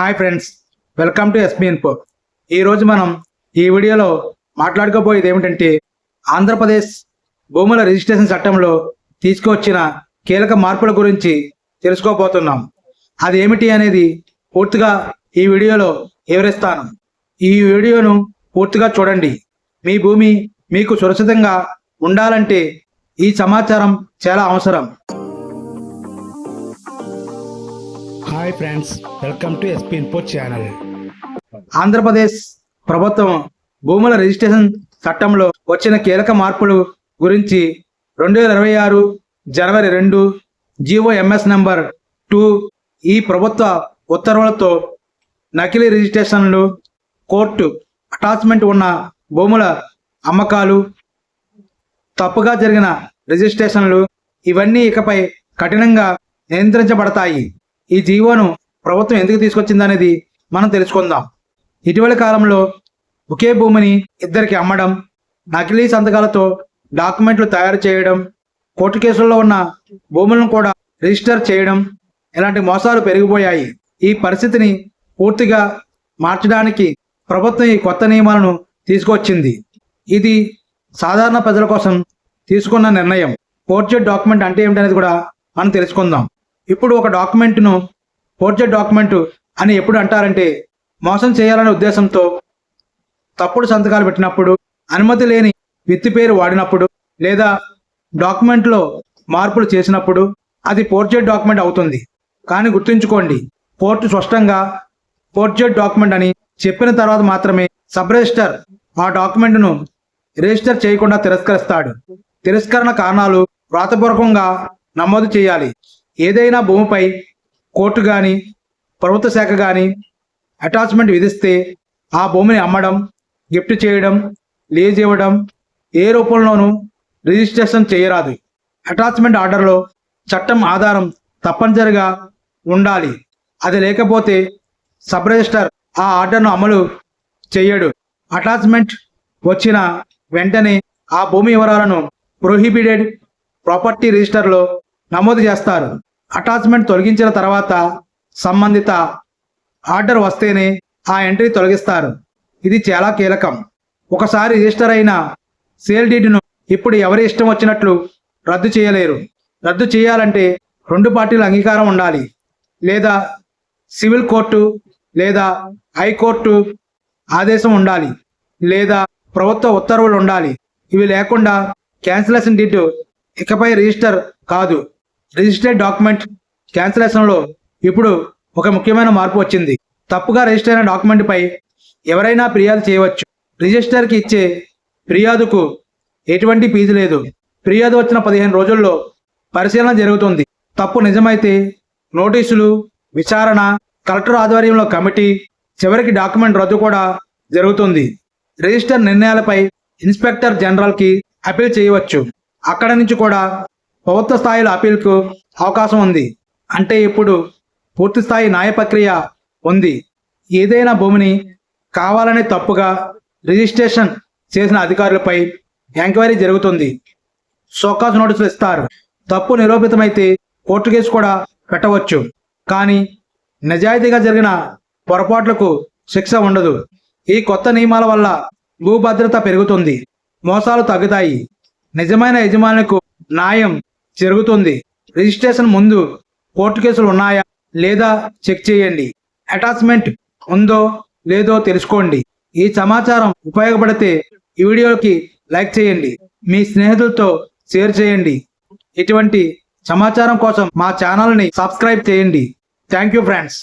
Hi friends welcome to SP info. ఈరోజు మనం ఈ వీడియోలో మాట్లాడుకోబోయేది ఏమిటంటే ఆంధ్రప్రదేశ్ భూముల రిజిస్ట్రేషన్ చట్టంలో తీసుకువచ్చిన కీలక మార్పుల గురించి తెలుసుకోబోతున్నాం. అది ఏమిటి అనేది పూర్తిగా ఈ వీడియోలో వివరిస్తాను. ఈ వీడియోను పూర్తిగా చూడండి. మీ భూమి మీకు సురక్షితంగా ఉండాలంటే ఈ సమాచారం చాలా అవసరం. Hi friends welcome to SP info channel Andhra Pradesh ప్రభుత్వం భూముల రిజిస్ట్రేషన్ చట్టంలో వచ్చిన కీలక మార్పులు గురించి రెండు వేల ఇరవై ఆరు జనవరి రెండు జీవో ఎంఎస్ నంబర్ టూ ఈ ప్రభుత్వ ఉత్తర్వులతో నకిలీ రిజిస్ట్రేషన్లు కోర్టు అటాచ్మెంట్ ఉన్న భూముల అమ్మకాలు తప్పుగా జరిగిన రిజిస్ట్రేషన్లు ఇవన్నీ ఇకపై కఠినంగా నియంత్రించబడతాయి. ఈ జీవోను ప్రభుత్వం ఎందుకు తీసుకొచ్చిందనేది మనం తెలుసుకుందాం. ఇటీవలి కాలంలో ఒకే భూమిని ఇద్దరికి అమ్మడం నకిలీ సంతకాలతో డాక్యుమెంట్లు తయారు చేయడం కోర్టు కేసుల్లో ఉన్న భూములను కూడా రిజిస్టర్ చేయడం ఇలాంటి మోసాలు పెరిగిపోయాయి. ఈ పరిస్థితిని పూర్తిగా మార్చడానికి ప్రభుత్వం ఈ కొత్త నియమాలను తీసుకొచ్చింది. ఇది సాధారణ ప్రజల కోసం తీసుకున్న నిర్ణయం. పోర్ట్రేట్ డాక్యుమెంట్ అంటే ఏమిటనేది కూడా మనం తెలుసుకుందాం. ఇప్పుడు ఒక డాక్యుమెంట్ను ఫోర్జెడ్ డాక్యుమెంట్ అని ఎప్పుడు అంటారంటే మోసం చేయాలనే ఉద్దేశంతో తప్పుడు సంతకాలు పెట్టినప్పుడు అనుమతి లేని విత్తి పేరు వాడినప్పుడు లేదా డాక్యుమెంట్లో మార్పులు చేసినప్పుడు అది ఫోర్జెడ్ డాక్యుమెంట్ అవుతుంది. కానీ గుర్తుంచుకోండి కోర్టు స్పష్టంగా ఫోర్జెడ్ డాక్యుమెంట్ అని చెప్పిన తర్వాత మాత్రమే సబ్ రిజిస్టర్ ఆ డాక్యుమెంట్ను రిజిస్టర్ చేయకుండా తిరస్కరిస్తాడు. తిరస్కరణ కారణాలు వ్రాతపూర్వకంగా నమోదు చేయాలి. ఏదైనా భూమిపై కోర్టు కానీ ప్రభుత్వ శాఖ కానీ అటాచ్మెంట్ విధిస్తే ఆ భూమిని అమ్మడం గిఫ్ట్ చేయడం లీజ్ ఇవ్వడం ఏ రూపంలోనూ రిజిస్ట్రేషన్ చేయరాదు. అటాచ్మెంట్ ఆర్డర్లో చట్టం ఆధారం తప్పనిసరిగా ఉండాలి. అది లేకపోతే సబ్ రిజిస్టర్ ఆ ఆర్డర్ను అమలు చేయడు. అటాచ్మెంట్ వచ్చిన వెంటనే ఆ భూమి వివరాలను ప్రొహిబిటెడ్ ప్రాపర్టీ రిజిస్టర్లో నమోదు చేస్తారు. అటాచ్మెంట్ తొలగించిన తర్వాత సంబంధిత ఆర్డర్ వస్తేనే ఆ ఎంట్రీ తొలగిస్తారు. ఇది చాలా కీలకం. ఒకసారి రిజిస్టర్ అయిన సేల్ డీడ్ను ఇప్పుడు ఎవరి ఇష్టం వచ్చినట్లు రద్దు చేయలేరు. రద్దు చేయాలంటే రెండు పార్టీల అంగీకారం ఉండాలి. లేదా సివిల్ కోర్టు లేదా హైకోర్టు ఆదేశం ఉండాలి. లేదా ప్రభుత్వ ఉత్తర్వులు ఉండాలి. ఇవి లేకుండా క్యాన్సిలేషన్ డీట్ ఇకపై రిజిస్టర్ కాదు. రిజిస్టర్డ్ డాక్యుమెంట్ క్యాన్సిలేషన్లో ఇప్పుడు ఒక ముఖ్యమైన మార్పు వచ్చింది. తప్పుగా రిజిస్టర్ అయిన డాక్యుమెంట్పై ఎవరైనా ఫిర్యాదు చేయవచ్చు. రిజిస్టర్కి ఇచ్చే ఫిర్యాదుకు ఎటువంటి ఫీజు లేదు. ఫిర్యాదు వచ్చిన పదిహేను రోజుల్లో పరిశీలన జరుగుతుంది. తప్పు నిజమైతే నోటీసులు విచారణ కలెక్టర్ ఆధ్వర్యంలో కమిటీ చివరికి డాక్యుమెంట్ రద్దు కూడా జరుగుతుంది. రిజిస్టర్ నిర్ణయాలపై ఇన్స్పెక్టర్ జనరల్కి అపీల్ చేయవచ్చు. అక్కడ నుంచి కూడా ప్రభుత్వ స్థాయిలో అప్పీల్కు అవకాశం ఉంది. అంటే ఇప్పుడు పూర్తి స్థాయి న్యాయ ప్రక్రియ ఉంది. ఏదైనా భూమిని కావాలనే తప్పుగా రిజిస్ట్రేషన్ చేసిన అధికారులపై ఎంక్వైరీ జరుగుతుంది. సోకాస్ నోటీసులు ఇస్తారు. తప్పు నిరూపితమైతే కోర్టు కేసు కూడా పెట్టవచ్చు. కానీ నిజాయితీగా జరిగిన పొరపాట్లకు శిక్ష ఉండదు. ఈ కొత్త నియమాల వల్ల భూభద్రత పెరుగుతుంది. మోసాలు తగ్గుతాయి. నిజమైన యజమానులకు న్యాయం జరుగుతుంది. రిజిస్ట్రేషన్ ముందు కోర్టు కేసులు ఉన్నాయా లేదా చెక్ చేయండి. అటాచ్మెంట్ ఉందో లేదో తెలుసుకోండి. ఈ సమాచారం ఉపయోగపడితే ఈ వీడియోకి లైక్ చేయండి. మీ స్నేహితులతో షేర్ చేయండి. ఇటువంటి సమాచారం కోసం మా ఛానల్ని సబ్స్క్రైబ్ చేయండి. Thank you friends.